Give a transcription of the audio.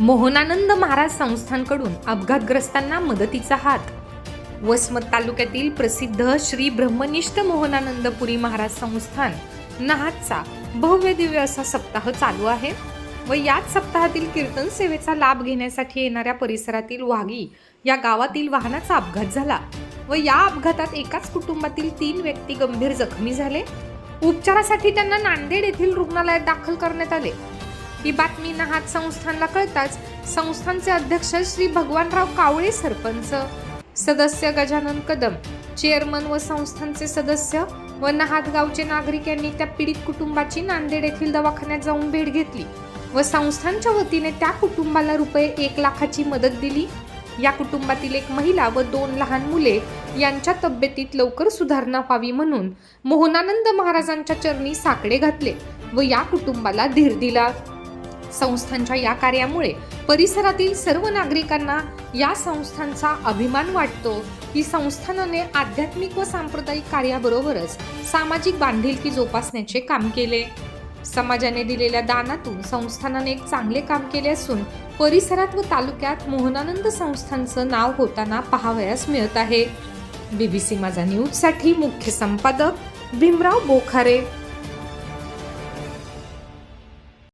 मोहनानंद महाराज संस्थानकडून अपघातग्रस्तांना मदतीचा हात. वसमत तालुक्यातील प्रसिद्ध श्री ब्रह्मनिष्ठ मोहनानंदपुरी महाराज संस्थान नहातचा भव्य दिव्य असा सप्ताह चालू आहे व याच सप्ताहातील कीर्तन सेवेचा लाभ घेण्यासाठी येणाऱ्या परिसरातील वाघी या गावातील वाहनाचा अपघात झाला व या अपघातात एकाच कुटुंबातील तीन व्यक्ती गंभीर जखमी झाले. उपचारासाठी त्यांना नांदेड येथील रुग्णालयात दाखल करण्यात आले. ही बातमी नहात संस्थानला कळताच संस्थानचे अध्यक्ष श्री भगवानराव कावळे सरपंच सदस्य गजानन कदम चेअरमन व संस्थानचे सदस्य व नहात गावचे नागरिक यांनी त्या पीडित कुटुंबाची नांदेड येथील दवाखान्यात जाऊन भेट घेतली व संस्थानच्या वतीने त्या कुटुंबाला रुपये एक लाखाची मदत दिली. या कुटुंबातील एक महिला व दोन लहान मुले यांच्या तब्येतीत लवकर सुधारणा व्हावी म्हणून मोहनानंद महाराजांच्या चरणी साकडे घातले व या कुटुंबाला धीर दिला. संस्थांच्या या कार्यामुळे परिसरातील सर्व नागरिकांना या संस्थांचा अभिमान वाटतो. की संस्थानाने आध्यात्मिक व सांप्रदायिक कार्याबरोबरच सामाजिक बांधिलकी जोपासण्याचे काम केले. समाजाने दिलेल्या दानातून संस्थानाने एक चांगले काम केले असून परिसरात व तालुक्यात मोहनानंद संस्थांचं नाव होताना पाहावयास मिळत आहे. बीबीसी माझा न्यूजसाठी मुख्य संपादक भीमराव बोखारे.